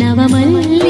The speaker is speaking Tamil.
நவமல்ல.